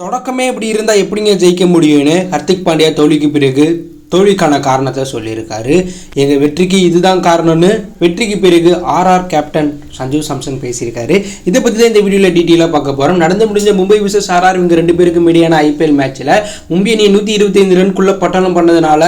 தொடக்கமே இப்படி இருந்தால் எப்படிங்க ஜெயிக்க முடியும்னு ஹர்திக் பாண்டியா தோல்விக்கு பிறகு தோல்விக்கான காரணத்தை சொல்லியிருக்காரு. எங்கள் வெற்றிக்கு இதுதான் காரணம்னு வெற்றிக்கு பிறகு ஆர்ஆர் கேப்டன் சஞ்சு சாம்சன் பேசியிருக்காரு. இதை பற்றி தான் இந்த வீடியோவில் டீட்டெயிலாக பார்க்க போகிறோம் நடந்து முடிஞ்ச மும்பை விசஸ் ஆர்ஆர் இவங்க ரெண்டு பேருக்கும் இடையான ஐபிஎல் மேட்ச்சில் மும்பை அணி நூற்றி இருபத்தைந்து ரன்குள்ளே பட்டணம் பண்ணதுனால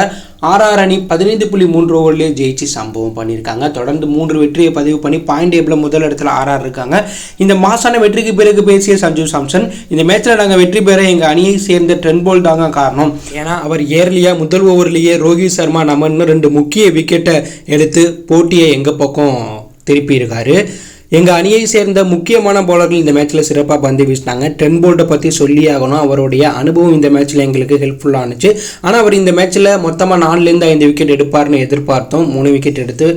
ஆர்ஆர் அணி பதினைந்து புள்ளி மூன்று ஓவர்லேயே ஜெயிச்சு சம்பவம் பண்ணியிருக்காங்க. தொடர்ந்து மூன்று வெற்றியை பதிவு பண்ணி பாயிண்ட் டேபிளில் முதல் இடத்துல ஆர்ஆர் இருக்காங்க. இந்த மாசான வெற்றிக்கு பிறகு பேசிய சஞ்சு சாம்சன் இந்த மேட்ச்சில் நாங்கள் வெற்றி பெற எங்கள் அணியை சேர்ந்த ட்ரென் போல் தாங்க காரணம். ஏன்னா அவர் ஏர்லியாக முதல் ஓவர்லேயே ரோஹித் சர்மா நம்மன்னு ரெண்டு முக்கிய விக்கெட்டை எடுத்து போட்டியை எங்கள் பக்கம் திருப்பியிருக்காரு. எங்கள் அணியை சேர்ந்த முக்கியமான பவுலர்கள் இந்த மேட்ச்சில் சிறப்பாக பந்து வீசினாங்க. டென் போல்ட்டை பற்றி சொல்லி ஆகணும். அவருடைய அனுபவம் இந்த மேட்ச்சில் எங்களுக்கு ஹெல்ப்ஃபுல்லாக ஆனால் அவர் இந்த மேட்ச்சில் மொத்தமாக நாலுலேருந்து ஐந்து விக்கெட் எடுப்பார்னு எதிர்பார்த்தோம். மூணு விக்கெட் எடுத்து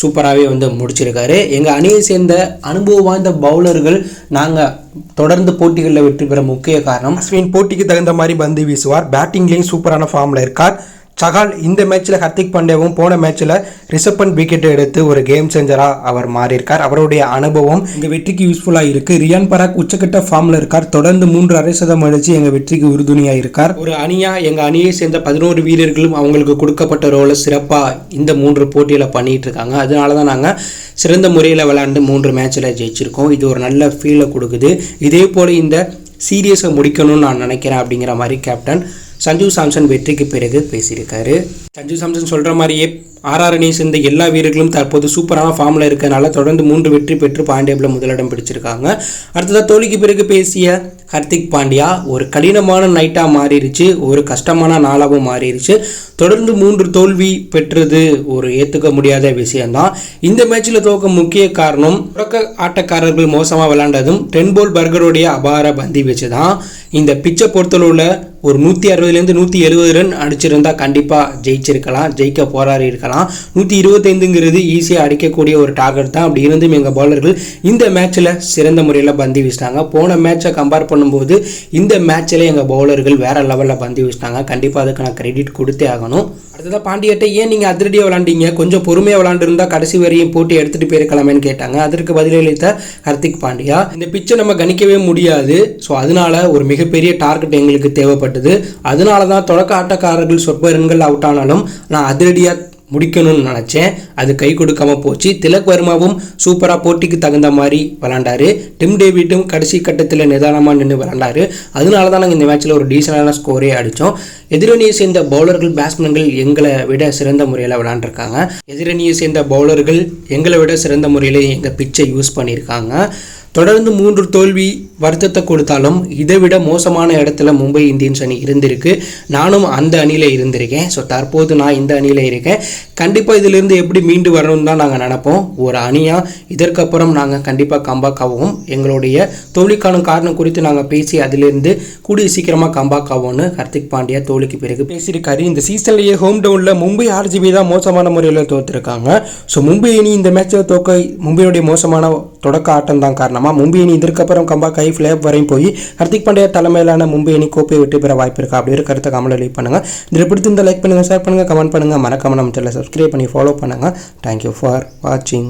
சூப்பராகவே வந்து முடிச்சிருக்காரு. எங்கள் அணியை சேர்ந்த அனுபவம் வாய்ந்த பவுலர்கள் நாங்கள் தொடர்ந்து போட்டிகளில் வெற்றி பெற முக்கிய காரணம் அஸ்வின் போட்டிக்கு தகுந்த மாதிரி பந்து வீசுவார். பேட்டிங்லேயும் சூப்பரான ஃபார்மில் இருக்கார். சகால் இந்த மேட்ச்சில் ஹர்திக் பாண்டியாவும் போன மேட்ச்சில் ரிஷப் பண்ட் விக்கெட் எடுத்து ஒரு கேம் சேஞ்சராக அவர் மாறியிருக்கார். அவருடைய அனுபவம் எங்கள் வெற்றிக்கு யூஸ்ஃபுல்லாக இருக்குது ரியான் பராக் உச்சக்கட்ட ஃபார்மில் இருக்கார். தொடர்ந்து மூன்று அரை சதம் அடித்து எங்கள் வெற்றிக்கு உறுதுணையாக இருக்கார் ஒரு அணியாக எங்கள் அணியை சேர்ந்த பதினோரு வீரர்களும் அவங்களுக்கு கொடுக்கப்பட்ட ரோலை சிறப்பாக இந்த மூன்று போட்டியில் பண்ணிகிட்டு இருக்காங்க அதனால தான் நாங்கள் சிறந்த முறையில் விளையாண்டு மூன்று மேட்ச்சில் ஜெயிச்சிருக்கோம். இது ஒரு நல்ல ஃபீலை கொடுக்குது. இதே போல் இந்த சீரியஸை முடிக்கணும்னு நான் நினைக்கிறேன் அப்படிங்கிற மாதிரி கேப்டன் சஞ்சு சாம்சன் வெற்றிக்கு பிறகு பேசியிருக்காரு. சஞ்சு சாம்சன் சொல்கிற மாதிரியே ஆர்ஆர் அணியை சேர்ந்த எல்லா வீரர்களும் தற்போது சூப்பரான ஃபார்மில் இருக்கனால தொடர்ந்து மூன்று வெற்றி பெற்று பாண்டியாவில் முதலிடம் பிடிச்சிருக்காங்க. அடுத்ததாக தோல்விக்கு பிறகு பேசிய ஹர்திக் பாண்டியா ஒரு கடினமான நைட்டாக மாறிடுச்சு ஒரு கஷ்டமான நாளாகவும் மாறிடுச்சு தொடர்ந்து மூன்று தோல்வி பெற்றது ஒரு ஏற்றுக்க முடியாத விஷயம்தான். இந்த மேட்ச்சில் தோக்க முக்கிய காரணம் தொடக்க ஆட்டக்காரர்கள் மோசமாக விளாண்டதும் டென் போல் பர்கருடைய அபார பந்தி வச்சு தான் இந்த பிச்சை பொறுத்தளவில் ஒரு நூற்றி அறுபதுலேருந்து நூற்றி எழுபது ரன் அடிச்சிருந்தா கண்டிப்பாக ஜெயிச்சிருக்கலாம் ஜெயிக்க போராடி இருக்கலாம். நூற்றி இருபத்தைந்துங்கிறது ஈஸியாக அடிக்கக்கூடிய ஒரு டார்கெட் தான். அப்படி இருந்தும் எங்கள் பவுலர்கள் இந்த மேட்ச்சில் சிறந்த முறையில் பந்து வீசினாங்க. போன மேட்சை கம்பேர் பண்ணும்போது இந்த மேட்ச்சில் எங்கள் பவுலர்கள் வேறு லெவலில் பந்து வீசினாங்க. கண்டிப்பாக அதுக்கு நான் கிரெடிட் கொடுத்தே ஆகணும். அடுத்ததாக பாண்டியட்டை ஏன் நீங்கள் அதிரடியாக விளாண்டீங்க? கொஞ்சம் பொறுமையாக விளாண்டுருந்தா கடைசி வரையும் போட்டி எடுத்துகிட்டு போயிருக்கலாமேன்னு கேட்டாங்க. அதற்கு பதிலளித்த கர்த்திக் பாண்டியா இந்த பிச்சை நம்ம கணிக்கவே முடியாது. ஸோ அதனால ஒரு மிகப்பெரிய டார்கெட் எங்களுக்கு ஏற்பட்டது அதனால தான் தொடக்க ஆட்டக்காரர்கள் சொற்ப ரன்கள் அவுட் ஆனாலும் நான் அதிரடியாக முடிக்கணும்னு நினச்சேன். அது கை கொடுக்காம போச்சு. திலக் வர்மாவும் சூப்பராக போட்டிக்கு தகுந்த மாதிரி விளாண்டாரு டிம் டேவிட்டும் கடைசி கட்டத்தில் நிதானமாக நின்று விளாண்டாரு அதனால தான் நாங்கள் இந்த மேட்ச்சில் ஒரு டீசனான ஸ்கோரே அடித்தோம் எதிரணியை சேர்ந்த பவுலர்கள் பேட்ஸ்மேன்கள் எங்களை விட சிறந்த முறையில் விளாண்டுருக்காங்க எதிரணியை சேர்ந்த பவுலர்கள் எங்களை விட சிறந்த முறையில் எங்கள் பிச்சை யூஸ் பண்ணியிருக்காங்க. தொடர்ந்து மூன்று தோல்வி வருத்தத்தை கொடுத்தாலும் இதை விட மோசமான இடத்துல மும்பை இந்தியன்ஸ் அணி இருந்திருக்கு. நானும் அந்த அணியில் இருந்திருக்கேன். ஸோ தற்போது நான் இந்த அணியில் இருக்கேன். கண்டிப்பாக இதிலிருந்து எப்படி மீண்டு வரணும்னு தான் நாங்கள் நினப்போம். ஒரு அணியாக இதற்கப்புறம் நாங்கள் கண்டிப்பாக கம்பேக் எங்களுடைய தோல்விக்கான காரணம் குறித்து நாங்கள் பேசி அதிலிருந்து கூடிய சீக்கிரமாக கம்பேக் ஆகும்னு ஹர்திக் பாண்டியா தோல்விக்கு பிறகு பேசியிருக்காரு. இந்த சீசன்லேயே ஹோம் டவுனில் மும்பை ஆர்ஜிபி தான் மோசமான முறையில் தோற்றுருக்காங்க ஸோ மும்பை அணி இந்த மேட்சை தோக்க மும்பையுடைய மோசமான தொடக்க ஆட்டம் தான் காரணமாக மும்பை அணி இதற்கப்புறம் கம்பேக் ஆகி ஃபிளேப் வரையும் போய் ஹர்திக் பாண்டியா தலைமையிலான மும்பை அணி கோப்பையை வெற்றி பெற வாய்ப்பு இருக்கா. அப்படி ஒரு கருத்தை கமெண்ட் லீவ் பண்ணுங்கள் இதில் பிடித்திருந்த லைக் பண்ணுங்கள் ஷேர் பண்ணுங்கள் கமெண்ட் பண்ணுங்கள் மறக்காம நம்ம சேனலை சப்ஸ்கிரைப் பண்ணி ஃபாலோ பண்ணுங்கள் தேங்க்யூ ஃபார் வாட்சிங்